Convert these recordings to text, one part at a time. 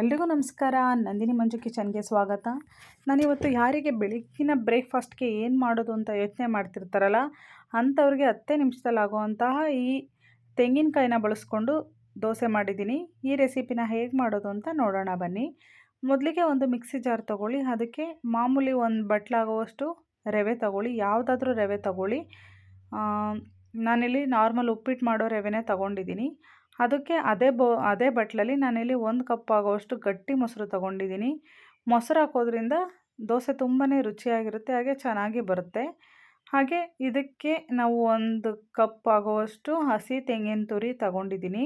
ಎಲ್ರಿಗೂ ನಮಸ್ಕಾರ. ನಂದಿನಿ ಮಂಜು ಕಿಚನ್ಗೆ ಸ್ವಾಗತ. ನಾನಿವತ್ತು ಯಾರಿಗೆ ಬೆಳಗ್ಗಿನ ಬ್ರೇಕ್ಫಾಸ್ಟ್ಗೆ ಏನು ಮಾಡೋದು ಅಂತ ಯೋಚನೆ ಮಾಡ್ತಿರ್ತಾರಲ್ಲ, ಅಂಥವ್ರಿಗೆ ಹತ್ತೇ ನಿಮಿಷದಲ್ಲಾಗುವಂತಹ ಈ ತೆಂಗಿನಕಾಯಿನ ಬಳಸ್ಕೊಂಡು ದೋಸೆ ಮಾಡಿದ್ದೀನಿ. ಈ ರೆಸಿಪಿನ ಹೇಗೆ ಮಾಡೋದು ಅಂತ ನೋಡೋಣ ಬನ್ನಿ. ಮೊದಲಿಗೆ ಒಂದು ಮಿಕ್ಸಿ ಜಾರ್ ತೊಗೊಳ್ಳಿ, ಅದಕ್ಕೆ ಮಾಮೂಲಿ ಒಂದು ಬಟ್ಲಾಗುವಷ್ಟು ರವೆ ತಗೊಳ್ಳಿ, ಯಾವುದಾದ್ರೂ ರವೆ ತಗೊಳ್ಳಿ. ನಾನಿಲ್ಲಿ ನಾರ್ಮಲ್ ಉಪ್ಪಿಟ್ಟು ಮಾಡೋ ರವೆನೇ ತಗೊಂಡಿದ್ದೀನಿ. ಅದಕ್ಕೆ ಅದೇ ಬೊ, ಅದೇ ಬಟ್ಲಲ್ಲಿ ನಾನಿಲ್ಲಿ ಒಂದು ಕಪ್ ಆಗೋಷ್ಟು ಗಟ್ಟಿ ಮೊಸರು ತಗೊಂಡಿದ್ದೀನಿ. ಮೊಸರು ಹಾಕೋದ್ರಿಂದ ದೋಸೆ ತುಂಬಾ ರುಚಿಯಾಗಿರುತ್ತೆ, ಹಾಗೆ ಚೆನ್ನಾಗಿ ಬರುತ್ತೆ. ಹಾಗೆ ಇದಕ್ಕೆ ನಾವು ಒಂದು ಕಪ್ ಆಗುವಷ್ಟು ಹಸಿ ತೆಂಗಿನ ತುರಿ ತಗೊಂಡಿದ್ದೀನಿ.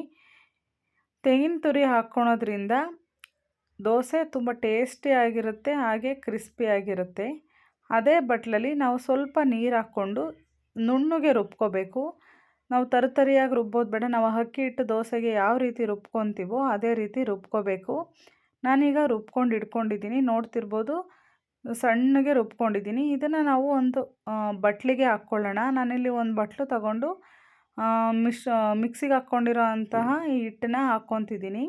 ತೆಂಗಿನ ತುರಿ ಹಾಕ್ಕೊಳೋದ್ರಿಂದ ದೋಸೆ ತುಂಬ ಟೇಸ್ಟಿಯಾಗಿರುತ್ತೆ ಹಾಗೆ ಕ್ರಿಸ್ಪಿಯಾಗಿರುತ್ತೆ ಅದೇ ಬಟ್ಲಲ್ಲಿ ನಾವು ಸ್ವಲ್ಪ ನೀರು ಹಾಕ್ಕೊಂಡು ನುಣ್ಣಗೆ ರುಬ್ಕೋಬೇಕು. ನಾವು ತರತರಿಯಾಗಿ ರುಬ್ಬೋದು. ಬೇಡ, ನಾವು ಅಕ್ಕಿ ಹಿಟ್ಟು ದೋಸೆಗೆ ಯಾವ ರೀತಿ ರುಬ್ಕೊತೀವೋ ಅದೇ ರೀತಿ ರುಬ್ಕೋಬೇಕು. ನಾನೀಗ ರುಬ್ಕೊಂಡು ಇಟ್ಕೊಂಡಿದ್ದೀನಿ. ನೋಡ್ತಿರ್ಬೋದು, ಸಣ್ಣಗೆ ರುಬ್ಕೊಂಡಿದ್ದೀನಿ. ಇದನ್ನು ನಾವು ಒಂದು ಬಟ್ಲಿಗೆ ಹಾಕ್ಕೊಳ್ಳೋಣ. ನಾನಿಲ್ಲಿ ಒಂದು ಬಟ್ಲು ತಗೊಂಡು ಮಿಶ್ ಮಿಕ್ಸಿಗೆ ಹಾಕ್ಕೊಂಡಿರೋ ಅಂತಹ ಈ ಹಿಟ್ಟನ್ನ ಹಾಕ್ಕೊತಿದ್ದೀನಿ.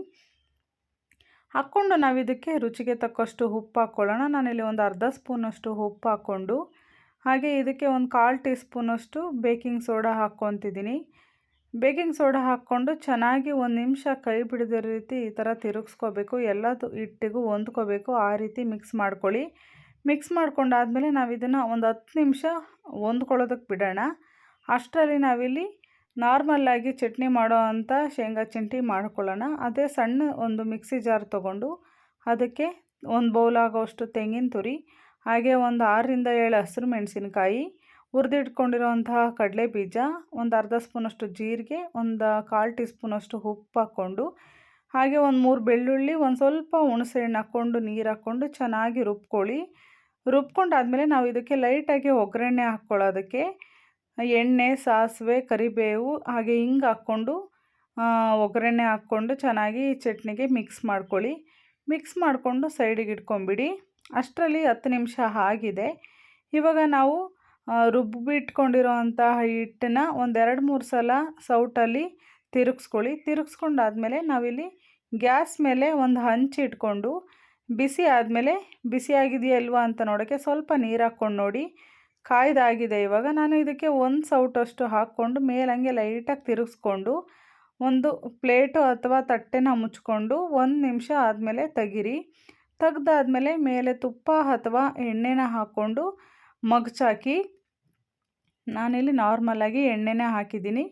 ಹಾಕ್ಕೊಂಡು ನಾವು ಇದಕ್ಕೆ ರುಚಿಗೆ ತಕ್ಕಷ್ಟು ಉಪ್ಪು ಹಾಕ್ಕೊಳ್ಳೋಣ. ನಾನಿಲ್ಲಿ ಒಂದು ಅರ್ಧ ಸ್ಪೂನಷ್ಟು ಉಪ್ಪು ಹಾಕ್ಕೊಂಡು ಹಾಗೆ ಇದಕ್ಕೆ ಒಂದು ಕಾಲು ಟೀ ಸ್ಪೂನಷ್ಟು ಬೇಕಿಂಗ್ ಸೋಡಾ ಹಾಕ್ಕೊತಿದ್ದೀನಿ. ಬೇಕಿಂಗ್ ಸೋಡಾ ಹಾಕ್ಕೊಂಡು ಚೆನ್ನಾಗಿ ಒಂದು ನಿಮಿಷ ಕೈ ಬಿಡದ ರೀತಿ ಈ ಥರ ತಿರುಗಿಸ್ಕೋಬೇಕು. ಎಲ್ಲ ಹಿಟ್ಟಿಗೂ ಹೊಂದ್ಕೋಬೇಕು. ಆ ರೀತಿ ಮಿಕ್ಸ್ ಮಾಡ್ಕೊಳ್ಳಿ. ಮಿಕ್ಸ್ ಮಾಡ್ಕೊಂಡಾದಮೇಲೆ ನಾವು ಇದನ್ನು ಒಂದು ಹತ್ತು ನಿಮಿಷ ಹೊಂದ್ಕೊಳ್ಳೋದಕ್ಕೆ ಬಿಡೋಣ. ಅಷ್ಟರಲ್ಲಿ ನಾವಿಲ್ಲಿ ನಾರ್ಮಲ್ಲಾಗಿ ಚಟ್ನಿ ಮಾಡೋ ಅಂಥ ಶೇಂಗಾ ಚಟ್ನಿ ಮಾಡ್ಕೊಳ್ಳೋಣ. ಅದೇ ಸಣ್ಣ ಒಂದು ಮಿಕ್ಸಿ ಜಾರ್ ತೊಗೊಂಡು ಅದಕ್ಕೆ ಒಂದು ಬೌಲ್ ಆಗೋಷ್ಟು ತೆಂಗಿನ ತುರಿ ಹಾಗೆ ಒಂದು ಆರರಿಂದ ಏಳು ಹಸಿರು ಮೆಣಸಿನಕಾಯಿ ಹುರಿದಿಟ್ಕೊಂಡಿರೋಂತಹ ಕಡಲೆ ಬೀಜ, ಒಂದು ಅರ್ಧ ಸ್ಪೂನಷ್ಟು ಜೀರಿಗೆ, ಒಂದು ಕಾಲು ಟೀ ಸ್ಪೂನಷ್ಟು ಉಪ್ಪು ಹಾಕ್ಕೊಂಡು, ಹಾಗೆ ಒಂದು ಮೂರು ಬೆಳ್ಳುಳ್ಳಿ, ಒಂದು ಸ್ವಲ್ಪ ಹುಣಸೆ ಹಣ್ಣು ಹಾಕ್ಕೊಂಡು, ನೀರು ಹಾಕ್ಕೊಂಡು ಚೆನ್ನಾಗಿ ರುಬ್ಕೊಳ್ಳಿ. ರುಬ್ಕೊಂಡಾದಮೇಲೆ ನಾವು ಇದಕ್ಕೆ ಲೈಟಾಗಿ ಒಗ್ಗರಣೆ ಹಾಕ್ಕೊಳ್ಳೋದಕ್ಕೆ ಎಣ್ಣೆ, ಸಾಸಿವೆ, ಕರಿಬೇವು, ಹಾಗೆ ಹಿಂಗೆ ಹಾಕ್ಕೊಂಡು ಒಗ್ಗರಣೆ ಹಾಕ್ಕೊಂಡು ಚೆನ್ನಾಗಿ ಚಟ್ನಿಗೆ ಮಿಕ್ಸ್ ಮಾಡ್ಕೊಳ್ಳಿ. ಮಿಕ್ಸ್ ಮಾಡಿಕೊಂಡು ಸೈಡಿಗೆ ಇಟ್ಕೊಂಬಿಡಿ ಅಷ್ಟರಲ್ಲಿ ಹತ್ತು ನಿಮಿಷ ಆಗಿದೆ. ಇವಾಗ ನಾವು ರುಬ್ಬಿಟ್ಕೊಂಡಿರೋ ಅಂತಹ ಹಿಟ್ಟನ್ನ ಒಂದೆರಡು ಮೂರು ಸಲ ಸೌಟಲ್ಲಿ ತಿರುಗಿಸ್ಕೊಳ್ಳಿ. ತಿರುಗಿಸ್ಕೊಂಡಾದ್ಮೇಲೆ ನಾವಿಲ್ಲಿ ಗ್ಯಾಸ್ ಮೇಲೆ ಒಂದು ಹಂಚಿಟ್ಕೊಂಡು ಬಿಸಿ ಆದಮೇಲೆ ಬಿಸಿಯಾಗಿದೆಯಲ್ವಾ ಅಂತ ನೋಡೋಕ್ಕೆ ಸ್ವಲ್ಪ ನೀರು ಹಾಕ್ಕೊಂಡು ನೋಡಿ. ಕಾಯ್ದಾಗಿದೆ ಇವಾಗ. ನಾನು ಇದಕ್ಕೆ ಒಂದು ಸೌಟಷ್ಟು ಹಾಕ್ಕೊಂಡು ಮೇಲಂಗೆ ಲೈಟಾಗಿ ತಿರುಗಿಸ್ಕೊಂಡು, ಒಂದು ಪ್ಲೇಟು ಅಥವಾ ತಟ್ಟೆನ ಮುಚ್ಕೊಂಡು ಒಂದು ನಿಮಿಷ ಆದಮೇಲೆ ತೆಗಿರಿ. ತೆಗ್ದಾದ್ಮೇಲೆ ಮೇಲೆ ತುಪ್ಪ ಅಥವಾ ಎಣ್ಣೆನ ಹಾಕ್ಕೊಂಡು ಮಗ್ಚಾಕಿ. ನಾನಿಲ್ಲಿ ನಾರ್ಮಲಾಗಿ ಎಣ್ಣೆನೇ ಹಾಕಿದ್ದೀನಿ.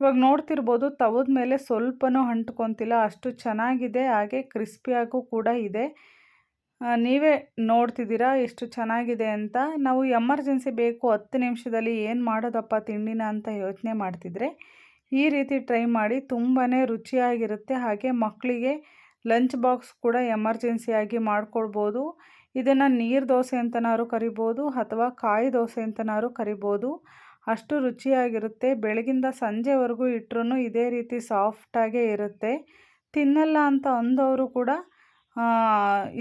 ಇವಾಗ ನೋಡ್ತಿರ್ಬೋದು ತವದ ಮೇಲೆ ಸ್ವಲ್ಪನೂ ಅಂಟ್ಕೊತಿಲ್ಲ, ಅಷ್ಟು ಚೆನ್ನಾಗಿದೆ, ಹಾಗೆ ಕ್ರಿಸ್ಪಿಯಾಗೂ ಕೂಡ ಇದೆ. ನೀವೇ ನೋಡ್ತಿದ್ದೀರಾ ಎಷ್ಟು ಚೆನ್ನಾಗಿದೆ ಅಂತ. ನಾವು ಎಮರ್ಜೆನ್ಸಿ ಬೇಕು, ಹತ್ತು ನಿಮಿಷದಲ್ಲಿ ಏನು ಮಾಡೋದಪ್ಪ ತಿಂಡಿನ ಅಂತ ಯೋಚನೆ ಮಾಡ್ತಿದ್ರೆ, ಈ ರೀತಿ ಟ್ರೈ ಮಾಡಿ ತುಂಬಾ ರುಚಿಯಾಗಿರುತ್ತೆ. ಹಾಗೆ ಮಕ್ಕಳಿಗೆ ಲಂಚ್ ಬಾಕ್ಸ್ ಕೂಡ ಎಮರ್ಜೆನ್ಸಿಯಾಗಿ ಮಾಡ್ಕೊಳ್ಬೋದು. ಇದನ್ನು ನೀರು ದೋಸೆ ಅಂತನಾದ್ರು ಕರಿಬೋದು ಅಥವಾ ಕಾಯಿ ದೋಸೆ ಅಂತನಾದ್ರು ಕರಿಬೋದು. ಅಷ್ಟು ರುಚಿಯಾಗಿರುತ್ತೆ. ಬೆಳಗಿಂದ ಸಂಜೆವರೆಗೂ ಇಟ್ಟರೂ ಇದೇ ರೀತಿ ಸಾಫ್ಟಾಗೇ ಇರುತ್ತೆ. ತಿನ್ನಲ್ಲ ಅಂತ ಅಂದವರು ಕೂಡ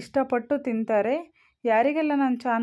ಇಷ್ಟಪಟ್ಟು ತಿಂತಾರೆ. ಯಾರಿಗೆಲ್ಲ ನಾನು ಚಾನಲ್